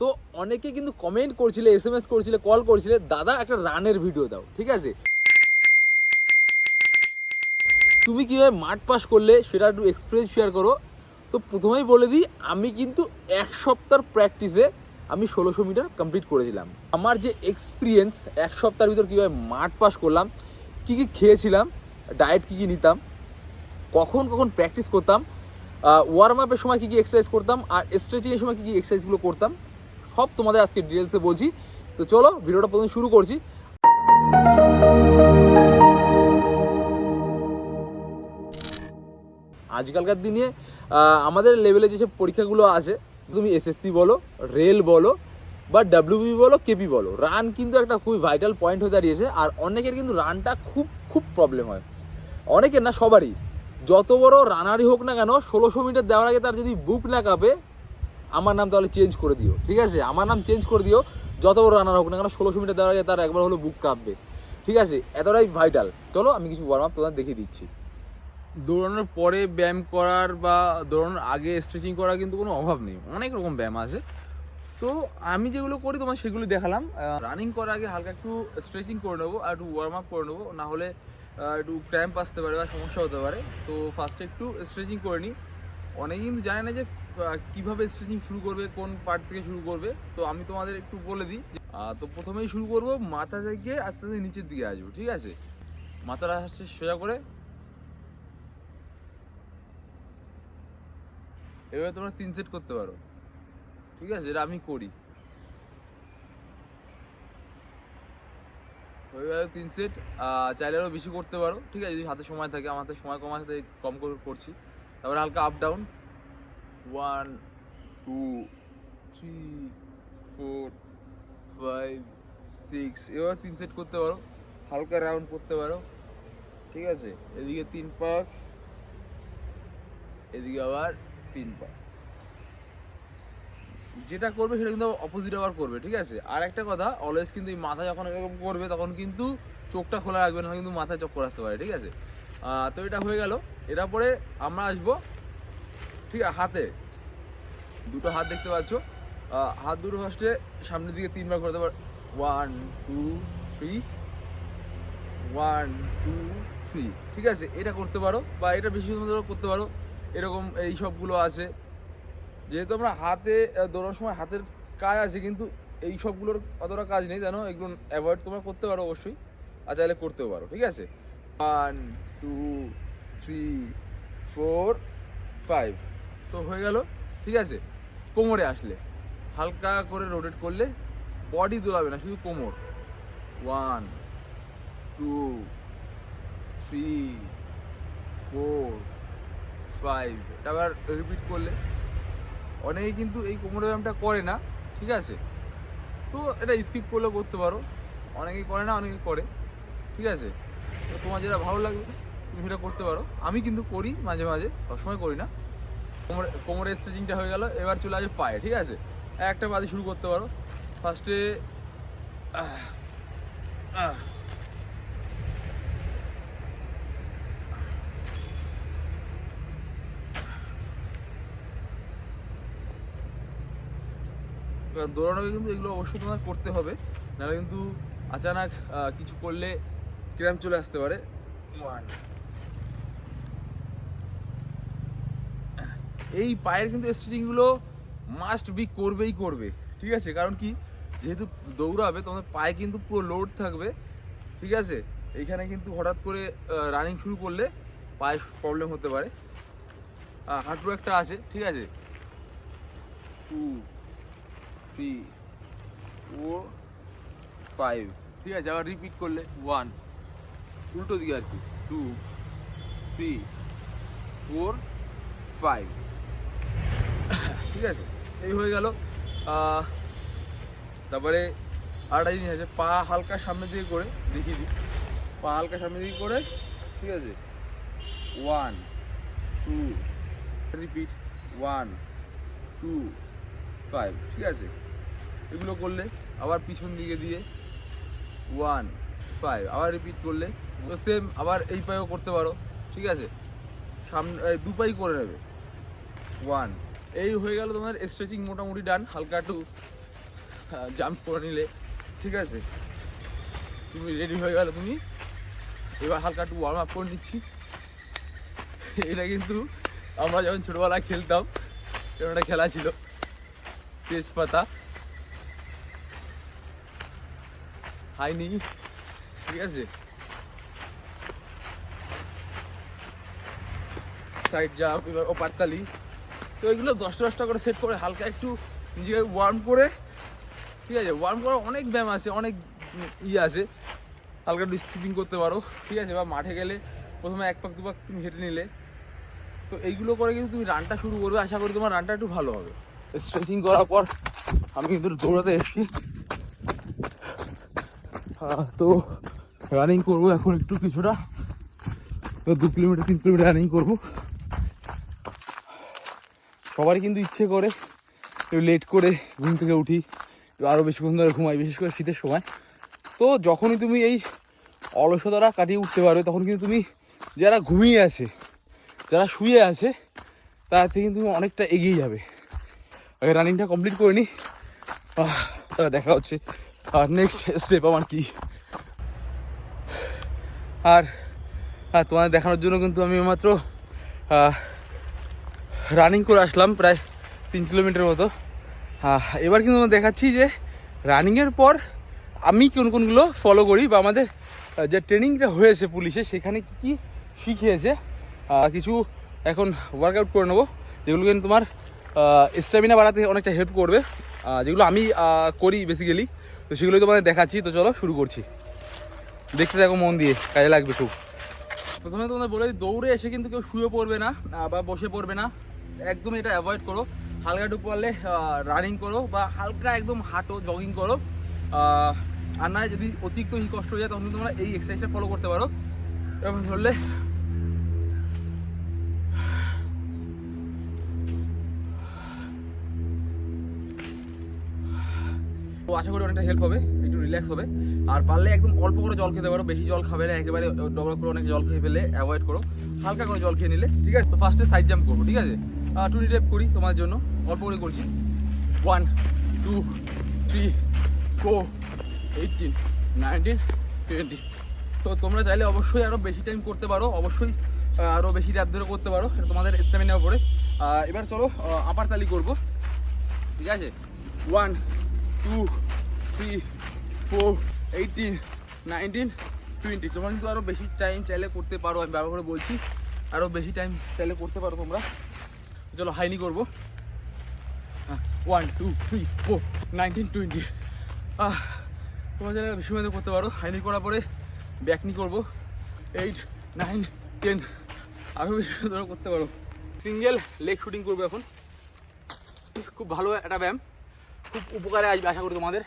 তো অনেকে কিন্তু কমেন্ট করছিলে এস এম এস করছিলে কল করছিলে, দাদা, একটা রানের ভিডিও দাও। ঠিক আছে? তুমি কীভাবে মাঠ পাস করলে সেটা একটু এক্সপিরিয়েন্স শেয়ার করো। তো প্রথমেই বলে দিই, আমি কিন্তু এক সপ্তাহ প্র্যাকটিসে আমি ষোলোশো মিটার কমপ্লিট করেছিলাম। আমার যে এক্সপিরিয়েন্স এক সপ্তাহের ভিতর কীভাবে মাঠ পাস করলাম, কী কী খেয়েছিলাম ডায়েট কী কী নিতাম, কখন কখন প্র্যাকটিস করতাম ওয়ার্ম আপের সময় কী কী এক্সারসাইজ করতাম, আর স্ট্রেচিংয়ের সময় কী কী এক্সারসাইজগুলো করতাম সব তোমাদের আজকে ডিটেলসে বলছি। তো চলো, ভিডিওটা প্রথমে শুরু করছি। আজকালকার দিনে আমাদের লেভেলে যেসব পরীক্ষাগুলো আছে, তুমি এসএসসি বলো রেল বলো, বা ডাব্লিউবি বলো কেপি বলো রান কিন্তু একটা খুবই ভাইটাল পয়েন্ট হয়ে দাঁড়িয়েছে, আর অনেকের কিন্তু রানটা খুব খুব প্রবলেম হয়। অনেকের না, সবারই। যত বড় রানারই হোক না কেন, ষোলোশো মিটার দেওয়ার আগে তার যদি বুক না কাঁপে আমার নাম তাহলে চেঞ্জ করে দিও, ঠিক আছে? আমার নাম চেঞ্জ করে দিও, যত বড় রানার হোক না কেন, ষোলোশো মিটার দেওয়ার আগে তার একবার হলো বুক কাঁপবে, ঠিক আছে? এতটাই ভাইটাল চলো, আমি কিছু ওয়ার্ম আপ তোমাদের দেখিয়ে দিচ্ছি। দৌড়ানোর পরে ব্যায়াম করার বা দৌড়ানোর আগে স্ট্রেচিং করার কিন্তু কোনো অভাব নেই, অনেক রকম ব্যায়াম আছে। তো আমি যেগুলো করি তোমার সেগুলো দেখালাম। রানিং করার আগে হালকা একটু স্ট্রেচিং করে নেব আর একটু ওয়ার্ম আপ করে নেব, না হলে একটু ক্র্যাম্প আসতে পারে বা সমস্যা হতে পারে। তো ফার্স্টে একটু স্ট্রেচিং করে নিই। অনেকে কিন্তু জানে না যে কীভাবে স্ট্রেচিং শুরু করবে, কোন পার্ট থেকে শুরু করবে, তো আমি তোমাদের একটু বলে দিই। তো প্রথমেই শুরু করব, মাথা থেকে আস্তে আস্তে নিচের দিকে আসব, ঠিক আছে? মাথাটা আসছে সোজা করে। এভাবে তোমরা তিন সেট করতে পারো, ঠিক আছে? এটা আমি করি। গেল তিন সেট চাইলে আরও বেশি করতে পারো, ঠিক আছে? যদি হাতে সময় থাকে, আমার হাতে সময় কম আছে, তাই কম করে করছি। তারপরে হালকা up down one two three four five six এবার তিন সেট করতে পারো। হালকা রাউন্ড করতে পারো। ঠিক আছে? এদিকে তিন পাক। এদিকে আবার তিন পাক। যেটা করবে সেটা কিন্তু অপোজিট আবার করবে, ঠিক আছে? আর একটা কথা অলওয়েজ কিন্তু এই মাথা যখন এরকম করবে, তখন কিন্তু চোখটা খোলা রাখবে না কিন্তু মাথায় চক্কর আসতে পারে, ঠিক আছে? তো এটা হয়ে গেল। এটা পরে আমরা আসব, ঠিক আছে, হাতে। দুটো হাত দেখতে পাচ্ছ। হাত দুটো ফার্স্টে সামনের দিকে তিনবার করে দেবো one two three one two three ঠিক আছে? এটা করতে পারো বা এটা বেশি সুন্দর করতে পারো। এরকম এই সবগুলো আছে। যেহেতু আমরা হাতে দৌড়ানোর সময় হাতের কাজ আছে, কিন্তু এই সবগুলোর অতটা কাজ নেই, জানো? এগুলো অ্যাভয়েড তোমরা করতে পারো অবশ্যই। আর চাইলে করতেও পারো, ঠিক আছে? One two three four five তো হয়ে গেল, ঠিক আছে? কোমরে আসলে। হালকা করে রোটেট করলে বডি দোলাবে না, শুধু কোমর। One two three four five এটা আবার রিপিট করলে অনেকে কিন্তু এই কোমরের ব্যায়ামটা করে না, ঠিক আছে? তো এটা স্কিপ করলেও করতে পারো। অনেকেই করে না অনেকে করে, ঠিক আছে? তো তোমার যেটা ভালো লাগবে, তুমি সেটা করতে পারো। আমি কিন্তু করি, মাঝে মাঝে, সবসময় করি না। কোমরের স্ট্রেচিংটা হয়ে গেল, এবার চলে আসবে পায়ে, ঠিক আছে? একটা বাদে শুরু করতে পারো। ফার্স্টে দৌড়ানোকে কিন্তু এগুলো অবশ্যই তোমার করতে হবে, নাহলে কিন্তু আচানক কিছু করলে ক্র্যাম্প চলে আসতে পারে। ওয়ান এই পায়ের কিন্তু স্ট্রেচিংগুলো মাস্ট বি করবেই করবে, ঠিক আছে? কারণ কি? যেহেতু দৌড়াবে, তোমাদের পায়ে কিন্তু পুরো লোড থাকবে, ঠিক আছে? এইখানে কিন্তু হঠাৎ করে রানিং শুরু করলে পায়ে প্রবলেম হতে পারে। হাঁটু একটা আছে, ঠিক আছে? টু থ্রি ফোর ফাইভ ঠিক আছে? আবার রিপিট করলে ওয়ান উল্টো দিকে আর কি। টু থ্রি ফোর ফাইভ ঠিক আছে? এই হয়ে গেল। তারপরে আরেকটা জিনিস আছে, পা হালকা সামনের দিকে করে দেখিয়ে দিই। পা হালকা সামনের দিকে করে, ঠিক আছে? One two repeat one two five ঠিক আছে? এগুলো করলে আবার পিছন দিকে দিয়ে ওয়ান ফাইভ আবার রিপিট করলে তো সেম আবার এই পায়েও করতে পারো, ঠিক আছে? সামনে দু পাই করে নেবে। ওয়ান এই হয়ে গেল তোমার স্ট্রেচিং মোটামুটি ডান হালকা একটু জাম্প করে নিলে, ঠিক আছে? তুমি রেডি হয়ে গেলে তুমি, এবার হালকা একটু ওয়ার্ম আপ করে নিচ্ছি। এটা কিন্তু আমরা যখন ছোটোবেলায় খেলতাম এরকম একটা খেলা ছিল, তেজপাতা। হাইনি ঠিক আছে? সাইড জাম্প এবার ও তো এগুলো দশটা দশটা করে সেট করে হালকা একটু নিজেকে ওয়ার্ম করে, ঠিক আছে? ওয়ার্ম করার অনেক ব্যায়াম আছে, অনেক ইয়ে আছে। হালকা একটু স্কিপিং করতে পারো, ঠিক আছে? বা মাঠে গেলে প্রথমে এক পাক দু পাক তুমি হেঁটে নিলে। তো এইগুলো করে কিন্তু তুমি রানটা শুরু করবে। আশা করি তোমার রানটা একটু ভালো হবে। স্ট্রেচিং করার পর আমি কিন্তু দৌড়াতে এসেছি। তো রানিং করব এখন একটু কিছুটা। তো দু কিলোমিটার, তিন কিলোমিটার রানিং করব। সবারই কিন্তু ইচ্ছে করে একটু লেট করে ঘুম থেকে উঠি আরও বেশিক্ষণ ধরে ঘুমাই বিশেষ করে শীতের সময়। তো যখনই তুমি এই অলসতারা কাটিয়ে উঠতে পারবে তখন কিন্তু তুমি যারা ঘুমিয়ে আছে যারা শুয়ে আছে তার থেকে কিন্তু তুমি অনেকটা এগিয়ে যাবে। আগে রানিংটা কমপ্লিট করে নি। আহ, তারপর দেখা হচ্ছে। আর নেক্সট স্টেপ আমার কি? আর হ্যাঁ তোমাদের দেখানোর জন্য কিন্তু আমি মাত্র রানিং করে আসলাম প্রায় তিন কিলোমিটার মতো। আহ, এবার কিন্তু আমি দেখাচ্ছি যে রানিংয়ের পর আমি কোন কোনগুলো ফলো করি বা আমাদের যে ট্রেনিংটা হয়েছে পুলিশে সেখানে কী কী শিখিয়েছে। কিছু এখন ওয়ার্কআউট করে নেব যেগুলো কিন্তু তোমার স্ট্যামিনা বাড়াতে অনেকটা হেল্প করবে। যেগুলো আমি করি বেসিক্যালি তো সেগুলোই তোমাদের দেখাচ্ছি। তো চলো শুরু করছি। দেখতে থাকো মন দিয়ে কাজে লাগবে খুব। প্রথমে তোমাদের বলে দৌড়ে এসে কিন্তু কেউ শুয়ে পড়বে না বা বসে পড়বে না। একদম এটা অ্যাভয়েড করো। হালকা একটু পারলে রানিং করো বা হালকা একদম হাঁটো জগিং করো। আর না যদি অতিরিক্ত কষ্ট হয়ে যায়, তখন তোমরা এই এক্সারসাইজটা ফলো করতে পারো। এবং ধরলে তো আশা করি অনেকটা হেল্প হবে, একটু রিল্যাক্স হবে। আর পারলে একদম অল্প করে জল খেতে পারো, বেশি জল খাবে না, একেবারে ডবল করে অনেক জল খেয়ে ফেলে অ্যাভয়েড করো। হালকা করে জল খেয়ে নিলে, ঠিক আছে? তো ফার্স্টে সাইড জাম্প করব, ঠিক আছে? টুনি টেপ করি তোমার জন্য। অল্প করে করছি। One two three four eighteen nineteen twenty তো তোমরা চাইলে অবশ্যই আরও বেশি টাইম করতে পারো। অবশ্যই আরও বেশি র্যাপ ধরে করতে পারো। এটা তোমাদের স্ট্যামিনার উপরে। এবার চলো আপার তালি করব। ঠিক আছে? One two three four eighteen nineteen twenty তোমরা কিন্তু আরও বেশি টাইম চাইলে করতে পারো। আমি ব্যবহার করে বলছি। আরও বেশি টাইম চাইলে করতে পারো তোমরা। চলো হাইনি করব। One two three four nineteen twenty তোমরা চাইলে বেশি মধ্যে করতে পারো। হাইনি করার পরে ব্যাকনি করব। এইট নাইন টেন আরও বেশি ধরে করতে পারো। সিঙ্গেল লেগ শুটিং করব এখন। খুব ভালো একটা ব্যায়াম। খুব উপকারে আসবে আশা করি তোমাদের।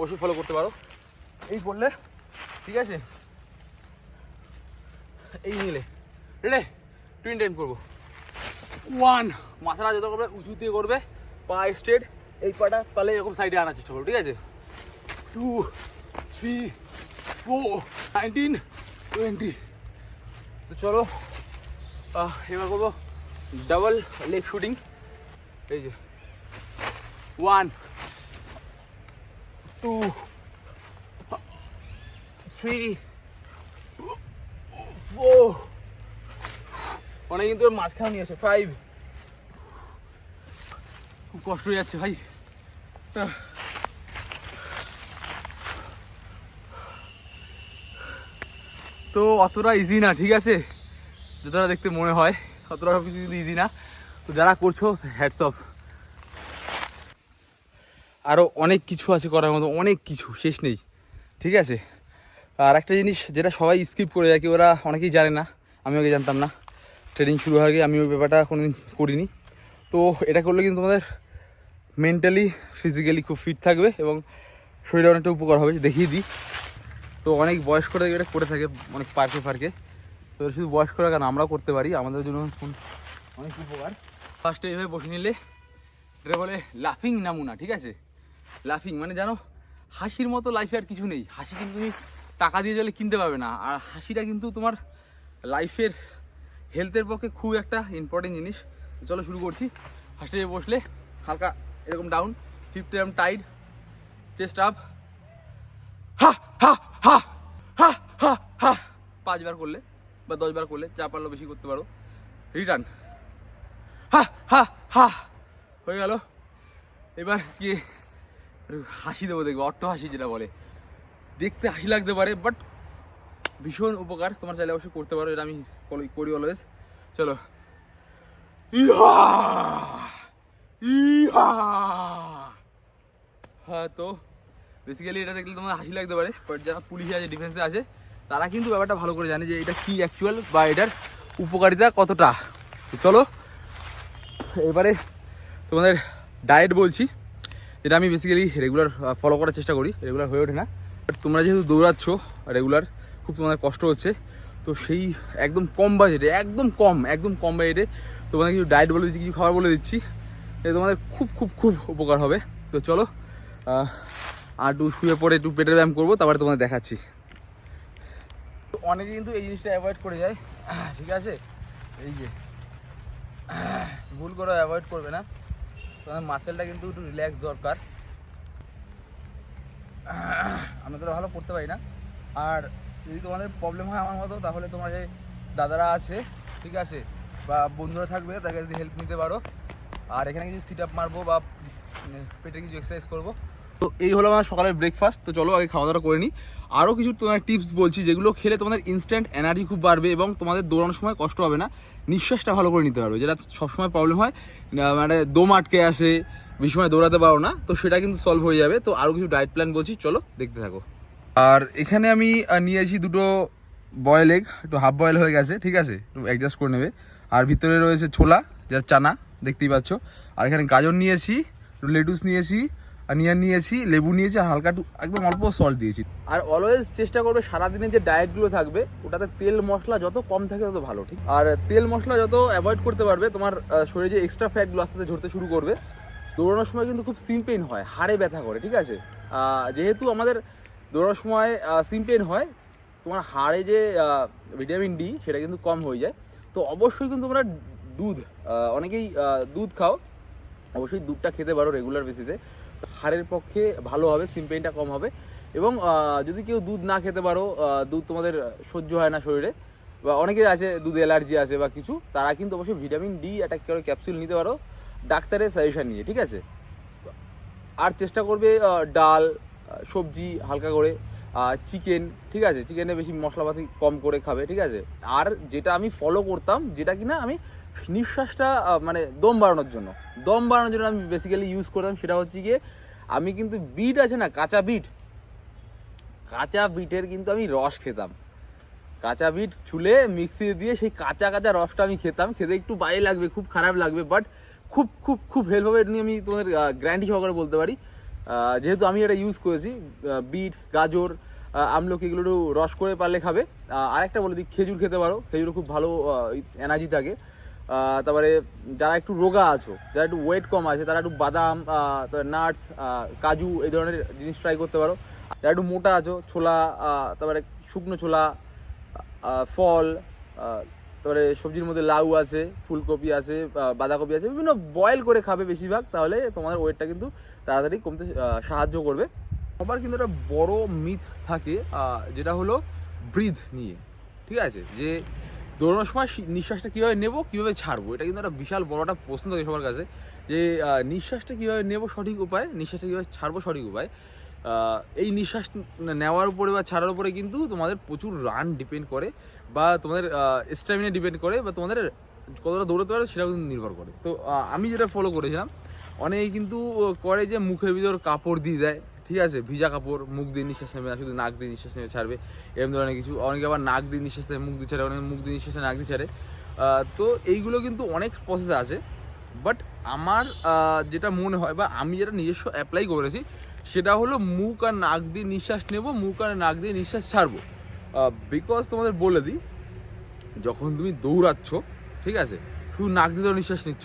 ওষুধ ফলো করতে পারো। এই করলে, ঠিক আছে? এই নিলে। রেডে টুইন টাইম করব। ওয়ান মাথাটা যত করবে, উঁচু দিয়ে করবে, পা স্ট্রেট এই পাটা পালে এরকম সাইডে আনার চেষ্টা করো, ঠিক আছে? Two three four nineteen twenty তো চলো এবার করব ডাবল লেগ শুটিং এই যে ওয়ান টু থ্রি ফোর অনেক কিন্তু মাঝখানে নিয়ে আসে ফাইভ খুব কষ্ট হয়ে যাচ্ছে, ভাই। তো অতটা ইজি না, ঠিক আছে? যতটা দেখতে মনে হয়, অতটা সব কিছু কিন্তু ইজি না। তো যারা করছ হ্যাটস অফ আরও অনেক কিছু আছে করার মতো, অনেক কিছু, শেষ নেই, ঠিক আছে? আর একটা জিনিস যেটা সবাই স্কিপ করে যায়, কি ওরা অনেকেই জানে না আমি ওকে জানতাম না। ট্রেনিং শুরু হয়ে গিয়ে আমি ওই ব্যাপারটা কোনোদিন করিনি। তো এটা করলে কিন্তু তোমাদের মেন্টালি ফিজিক্যালি খুব ফিট থাকবে এবং শরীরে অনেকটা উপকার হবে দেখিয়ে দিই। তো অনেক বয়স্করা এটা করে থাকে, অনেক পার্কে ফার্কে। তো শুধু বয়স্করা কেন, আমরাও করতে পারি, আমাদের জন্য অনেক উপকার। ফার্স্টে এইভাবে বসে নিলে, এটা বলে লাফিং নামুনা, ঠিক আছে? লাফিং মানে জানো, হাসির মতো লাইফে আর কিছু নেই। হাসি কিন্তু তুমি টাকা দিয়ে চলে কিনতে পারবে না। আর হাসিটা কিন্তু তোমার লাইফের হেলথের পক্ষে খুব একটা ইম্পর্টেন্ট জিনিস। চলো শুরু করছি। ফার্স্টে বসলে হালকা এরকম ডাউন ফিফটি এরকম টাইট চেস্ট আপ হা হা হা হা হা হা। পাঁচবার করলে বা দশবার করলে, যা পারল বেশি করতে পারো। রিটার্ন হা হা হা। হয়ে গেল। এবার কি, হাসি দেবো দেখব, অট্ট হাসি যেটা বলে। দেখতে হাসি লাগতে পারে বাট ভীষণ উপকার। তোমার চাইলে অবশ্যই করতে পারো, এটা আমি করি- অলওয়েজ চলো। ইহা! ইহা! হ্যাঁ তো বেসিক্যালি এটা দেখলে তোমার হাসি লাগতে পারে বাট যারা পুলিশে আছে ডিফেন্সে আছে, তারা কিন্তু ব্যাপারটা ভালো করে জানে যে এটা কি অ্যাকচুয়াল বা এটার উপকারিতা কতটা। চলো, এবারে তোমাদের ডায়েট বলছি, যেটা আমি বেসিক্যালি রেগুলার ফলো করার চেষ্টা করি রেগুলার হয়ে ওঠে না। বাট তোমরা যেহেতু দৌড়াচ্ছ রেগুলার খুব তোমাদের কষ্ট হচ্ছে। তো সেই একদম কম বাজেটে একদম কম একদম কম বাজেটে তোমাদের কিছু ডায়েট বলে দিচ্ছি কিছু খাবার বলে দিচ্ছি এটা তোমাদের খুব খুব খুব উপকার হবে। তো চলো আর একটু শুয়ে পড়ে একটু পেটের ব্যায়াম করব তারপরে তোমাদের দেখাচ্ছি। অনেকে কিন্তু এই জিনিসটা অ্যাভয়েড করে যায়। ঠিক আছে? এই যে ভুল করে অ্যাভয়েড করবে না। তোমাদের মাসেলটা কিন্তু একটু রিল্যাক্স দরকার। আহ, আমি তো ভালো করতে পারি না। আর যদি তোমাদের প্রবলেম হয় আমার মতো, তাহলে তোমার যে দাদারা আছে, ঠিক আছে, বা বন্ধুরা থাকবে, তাকে যদি হেল্প নিতে পারো। আর এখানে কিছু সিট আপ মারবো বা পেটে কিছু এক্সারসাইজ করব। তো এই হলো আমার সকালের ব্রেকফাস্ট তো চলো আগে খাওয়া দাওয়া করে নিই। আরও কিছু তোমার টিপস বলছি, যেগুলো খেলে তোমাদের ইনস্ট্যান্ট এনার্জি খুব বাড়বে এবং তোমাদের দৌড়ানোর সময় কষ্ট হবে না। নিঃশ্বাসটা ভালো করে নিতে পারবে, যেটা সবসময় প্রবলেম হয়। মানে দম আটকে আসে, বেশি সময় দৌড়াতে পারো না, তো সেটা কিন্তু সলভ হয়ে যাবে। তো আরও কিছু ডায়েট প্ল্যান বলছি, চলো দেখতে থাকো। আর এখানে আমি আহ, নিয়েছি দুটো বয়েল এগ একটু হাফ বয়েল হয়ে গেছে ঠিক আছে? একটু অ্যাডজাস্ট করে নেবে। আর ভিতরে রয়েছে ছোলা যার চানা দেখতেই পাচ্ছ। আর এখানে গাজর নিয়েছি একটু লেটুস নিয়েছি অনিয়ন নিয়েছি লেবু নিয়েছি হালকা একদম অল্প সল্ট দিয়েছি। আর অলওয়েজ চেষ্টা করবে সারাদিনে যে ডায়েটগুলো থাকবে ওটাতে তেল মশলা যত কম থাকে তত ভালো ঠিক? আর তেল মশলা যত অ্যাভয়েড করতে পারবে তোমার শরীরে যে এক্সট্রা ফ্যাটগুলো আস্তে আস্তে ঝরতে শুরু করবে দৌড়ানোর সময় কিন্তু খুব সিম পেইন হয় হাড়ে ব্যথা করে ঠিক আছে? যেহেতু আমাদের দৌড়ানোর সময় সিম পেইন হয়। তোমার হাড়ে যে ভিটামিন ডি সেটা কিন্তু কম হয়ে যায়। তো অবশ্যই কিন্তু তোমরা দুধ অনেকেই দুধ খাও। অবশ্যই দুধটা খেতে পারো রেগুলার বেসিসে হাড়ের পক্ষে ভালো হবে সিম্পেইনটা কম হবে। এবং যদি কেউ দুধ না খেতে পারো দুধ তোমাদের সহ্য হয় না শরীরে, বা অনেকের আছে দুধ অ্যালার্জি আছে বা কিছু, তারা কিন্তু অবশ্যই ভিটামিন ডি একটা করে ক্যাপসুল নিতে পারো। ডাক্তারের সাজেশন নিয়ে, ঠিক আছে? আর চেষ্টা করবে ডাল সবজি হালকা করে চিকেন ঠিক আছে? চিকেনে বেশি মশলাপাতি কম করে খাবে, ঠিক আছে? আর যেটা আমি ফলো করতাম, যেটা কিনা আমি নিঃশ্বাসটা মানে দম বাড়ানোর জন্য। দম বাড়ানোর জন্য আমি বেসিক্যালি ইউজ করতাম, সেটা হচ্ছে গিয়ে আমি কিন্তু বিট আছে না, কাঁচা বিট কাঁচা বিটের কিন্তু আমি রস খেতাম। কাঁচা বিট চুলে মিক্সি দিয়ে সেই কাঁচা কাঁচা রসটা আমি খেতাম। খেতে একটু বাইরে লাগবে, খুব খারাপ লাগবে বাট খুব খুব খুব হেল্প হবে, এটা নিয়ে আমি তোমাদের গ্যারান্টি সহকারে বলতে পারি। যেহেতু আমি এটা ইউজ করেছি বিট গাজর আমলকি এগুলো একটু রস করে পারলে খাবে। আহ, আরেকটা বলে দিই খেজুর খেতে পারো। খেজুর খুব ভালো এনার্জি থাকে। তারপরে যারা একটু রোগা আছো যারা একটু ওয়েট কম আছে তারা একটু বাদাম নাটস কাজু এই ধরনের জিনিস ট্রাই করতে পারো। যারা একটু মোটা আছো ছোলা তারপরে শুকনো ছোলা ফল তারপরে সবজির মধ্যে লাউ আছে, ফুলকপি আছে বাঁধাকপি আছে, বিভিন্ন বয়েল করে খাবে বেশিরভাগ, তাহলে তোমাদের ওয়েটটা কিন্তু তাড়াতাড়ি কমতে সাহায্য করবে। সবার কিন্তু একটা বড় মিথ থাকে যেটা হলো ব্রিথ নিয়ে, ঠিক আছে? যে দৌড়ানোর সময় নিঃশ্বাসটা কীভাবে নেব, কীভাবে ছাড়বো? এটা কিন্তু একটা বিশাল বড় একটা প্রশ্ন থাকে সবার কাছে, যে নিঃশ্বাসটা কীভাবে নেব সঠিক উপায়, নিঃশ্বাসটা কীভাবে ছাড়বো সঠিক উপায়? এই নিঃশ্বাস নেওয়ার উপরে বা ছাড়ার উপরে কিন্তু তোমাদের প্রচুর রান ডিপেন্ড করে। বা তোমাদের স্ট্যামিনা ডিপেন্ড করে বা তোমাদের কতটা দৌড়াতে পারে সেটাও কিন্তু নির্ভর করে। তো আমি যেটা ফলো করেছিলাম অনেকে কিন্তু করে যে মুখের ভিতর কাপড় দিয়ে দেয়, ঠিক আছে? ভিজা কাপড়, মুখ দিয়ে নিঃশ্বাস নেবে না, শুধু নাক দিয়ে নিঃশ্বাস নেবে, ছাড়বে এরকম ধরনের কিছু। অনেকে আবার নাক দিয়ে নিঃশ্বাস নেবে মুখ দিয়ে ছাড়ে, অনেকে মুখ দিয়ে নিঃশ্বাস নাক দিয়ে ছাড়ে। তো এইগুলো কিন্তু অনেক প্রসেস আছে। বাট আমার যেটা মনে হয় বা আমি যেটা নিজস্ব অ্যাপ্লাই করেছি, সেটা হলো মুখ আর নাক দিয়ে নিঃশ্বাস নেব, মুখ আর নাক দিয়ে নিঃশ্বাস ছাড়বো। বিকজ তোমাদের বলে দিই, যখন তুমি দৌড়াচ্ছ, ঠিক আছে, শুধু নাক দিয়ে নিঃশ্বাস নিচ্ছ।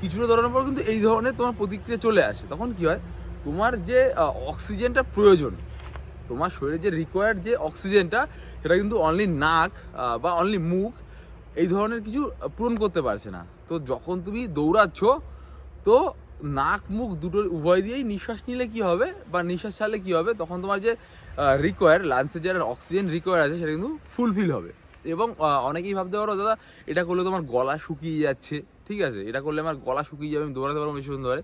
কিছুটা দৌড়ানোর পর কিন্তু এই ধরনের তোমার প্রতিক্রিয়া চলে আসে। তখন কি হয়, তোমার যে অক্সিজেনটা প্রয়োজন, তোমার শরীরে যে রিকোয়ার্ড যে অক্সিজেনটা, সেটা কিন্তু অনলি নাক বা অনলি মুখ, এই ধরনের কিছু পূরণ করতে পারছে না। তো যখন তুমি দৌড়াচ্ছ, তো নাক মুখ দুটোর উভয় দিয়েই নিঃশ্বাস নিলে কি হবে বা নিঃশ্বাস ছাড়লে কি হবে? তখন তোমার যে রিকোয়ার লাঞ্চে যে অক্সিজেন রিকোয়ার আছে, সেটা কিন্তু ফুলফিল হবে। এবং অনেকেই ভাবতে পারো, দাদা, এটা করলে তোমার গলা শুকিয়ে যাচ্ছে। ঠিক আছে? এটা করলে আমার গলা শুকিয়ে যাবে, আমি দৌড়াতে পারব বেশিক্ষণ ধরে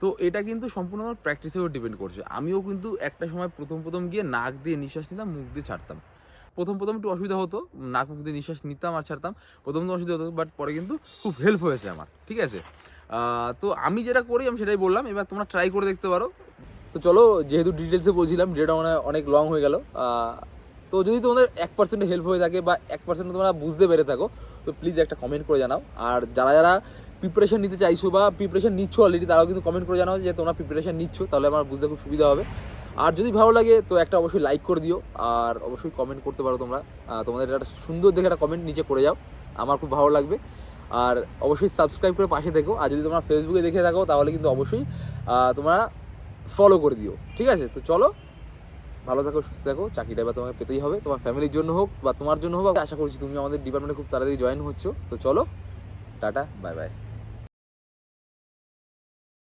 তো এটা কিন্তু সম্পূর্ণ আমার প্র্যাকটিসের উপর ডিপেন্ড করছে। আমিও কিন্তু একটা সময় প্রথম প্রথম গিয়ে নাক দিয়ে নিঃশ্বাস নিতাম, মুখ দিয়ে ছাড়তাম। প্রথম প্রথম একটু অসুবিধা হতো, নাক, মুখ দিয়ে নিঃশ্বাস নিতাম আর ছাড়তাম। প্রথম তো অসুবিধা হতো বাট পরে কিন্তু খুব হেল্প হয়েছে আমার। ঠিক আছে? তো আমি যেটা করি, আমি সেটাই বললাম। এবার তোমরা ট্রাই করে দেখতে পারো। তো চলো, যেহেতু ডিটেলসে বলছিলাম ভিডিওটা মানে অনেক লং হয়ে গেল। তো যদি তোমাদের এক পার্সেন্ট হেল্প হয়ে থাকে বা এক পার্সেন্ট তোমরা বুঝতে পেরে থাকো, তো প্লিজ একটা কমেন্ট করে জানাও। আর যারা যারা প্রিপারেশন নিতে চাইছো বা প্রিপারেশন নিচ্ছ অলরেডি তারাও কিন্তু কমেন্ট করে জানাও যে তোমরা প্রিপারেশন নিচ্ছ, তাহলে আমার বুঝতে খুব সুবিধা হবে। আর যদি ভালো লাগে, তো একটা অবশ্যই লাইক করে দিও। আর অবশ্যই কমেন্ট করতে পারো তোমরা। তোমাদের একটা সুন্দর দেখে একটা কমেন্ট নিচে করে যাও। আমার খুব ভালো লাগবে। আর অবশ্যই সাবস্ক্রাইব করে পাশে থেকো। আর যদি তোমরা ফেসবুকে দেখে থাকো, তাহলে কিন্তু অবশ্যই তোমরা ফলো করে দিও। ঠিক আছে? তো চলো, ভালো থাকো, সুস্থ থাকো। চাকরিটা এবার তোমাকে পেতেই হবে। তোমার ফ্যামিলির জন্য হোক বা তোমার জন্য হোক, আশা করছি তুমি আমাদের ডিপার্টমেন্টে খুব তাড়াতাড়ি জয়েন হচ্ছ। তো চলো, টাটা বাই বাই